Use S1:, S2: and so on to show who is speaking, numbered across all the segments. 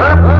S1: Huh?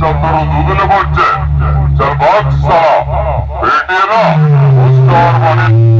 S1: అందరూ Google కొట్టే చల్ బాక్స్ పేటీలో స్టార్ మనీ